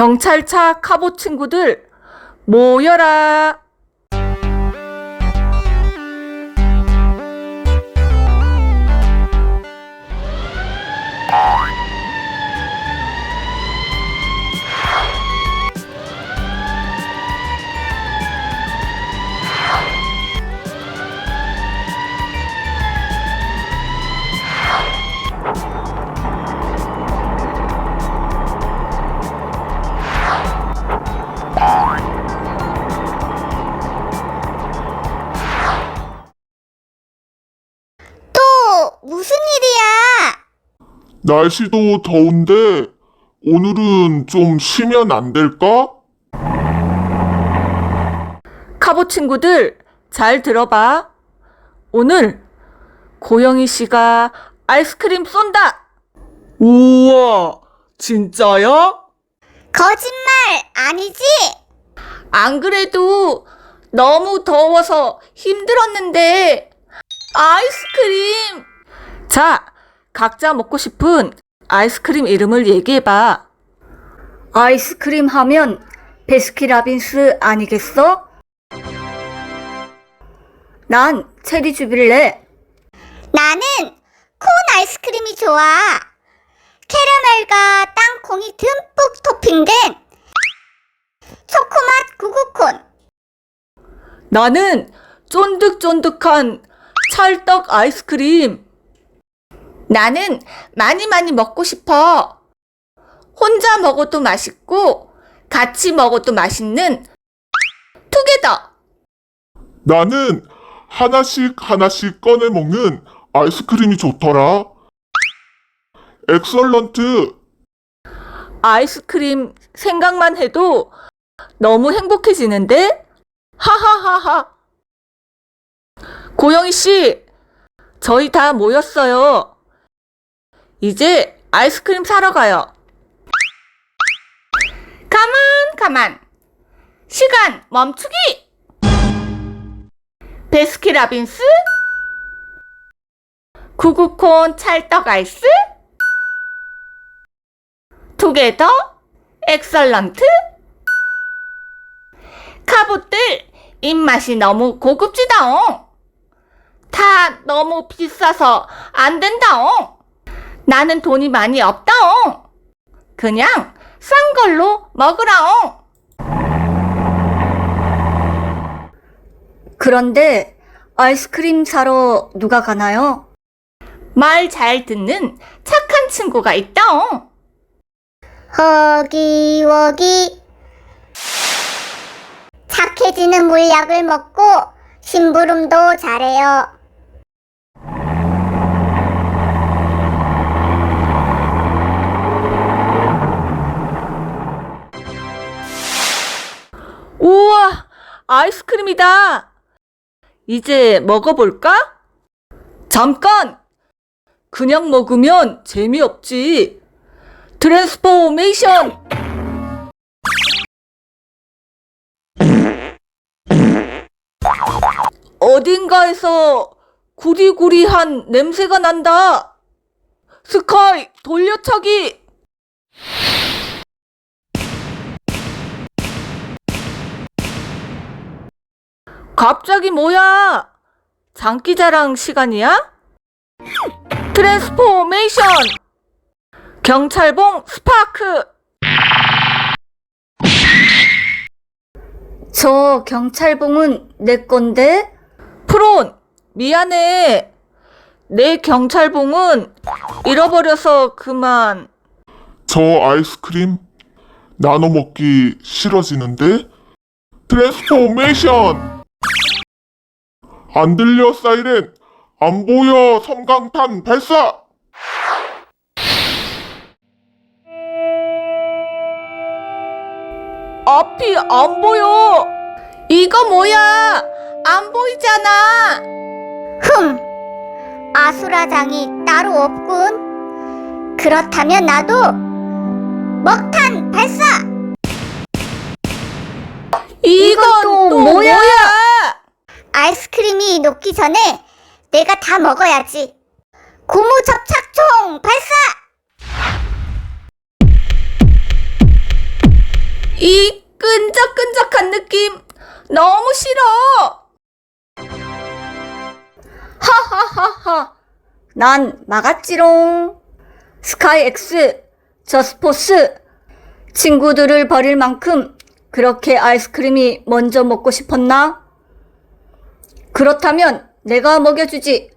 경찰차 카보 친구들 모여라. 날씨도 더운데 오늘은 좀 쉬면 안 될까? 카보 친구들 잘 들어봐. 오늘 고영희 씨가 아이스크림 쏜다. 우와, 진짜야? 거짓말 아니지? 안 그래도 너무 더워서 힘들었는데 아이스크림. 자, 각자 먹고 싶은 아이스크림 이름을 얘기해봐. 아이스크림 하면 베스킨라빈스 아니겠어? 난 체리 주빌레. 나는 콘 아이스크림이 좋아. 캐러멜과 땅콩이 듬뿍 토핑된 초코맛 구구콘. 나는 쫀득쫀득한 찰떡 아이스크림. 나는 많이 많이 먹고 싶어. 혼자 먹어도 맛있고 같이 먹어도 맛있는 투게더. 나는 하나씩 하나씩 꺼내 먹는 아이스크림이 좋더라. 엑설런트. 아이스크림 생각만 해도 너무 행복해지는데? 하하하하. 고영희 씨, 저희 다 모였어요. 이제 아이스크림 사러 가요. 가만, 가만. 시간 멈추기! 베스키라빈스? 구구콘 찰떡 아이스? 투게더? 엑설런트? 카봇들 입맛이 너무 고급지다옹. 다 너무 비싸서 안 된다옹. 나는 돈이 많이 없다옹. 그냥 싼 걸로 먹으라옹. 그런데 아이스크림 사러 누가 가나요? 말 잘 듣는 착한 친구가 있다옹. 허기워기. 착해지는 물약을 먹고 심부름도 잘해요. 아이스크림이다. 이제 먹어볼까? 잠깐! 그냥 먹으면 재미없지. 트랜스포메이션! 어딘가에서 구리구리한 냄새가 난다. 스카이, 돌려차기! 갑자기 뭐야? 장기자랑 시간이야? 트랜스포메이션! 경찰봉 스파크! 저 경찰봉은 내 건데? 프론, 미안해. 내 경찰봉은 잃어버려서 그만. 저 아이스크림 나눠 먹기 싫어지는데? 트랜스포메이션! 안 들려 사이렌! 안 보여 섬광탄 발사! 앞이 안 보여! 이거 뭐야? 안 보이잖아! 흠, 아수라장이 따로 없군. 그렇다면 나도 먹탄 발사! 아 이스크림이 녹기 전에 내가 다 먹어야지. 고무 접착총 발사! 이 끈적끈적한 느낌 너무 싫어. 하하하하. 난 막았지롱. 스카이엑스, 저스포스. 친구들을 버릴 만큼 그렇게 아이스크림이 먼저 먹고 싶었나? 그렇다면 내가 먹여주지.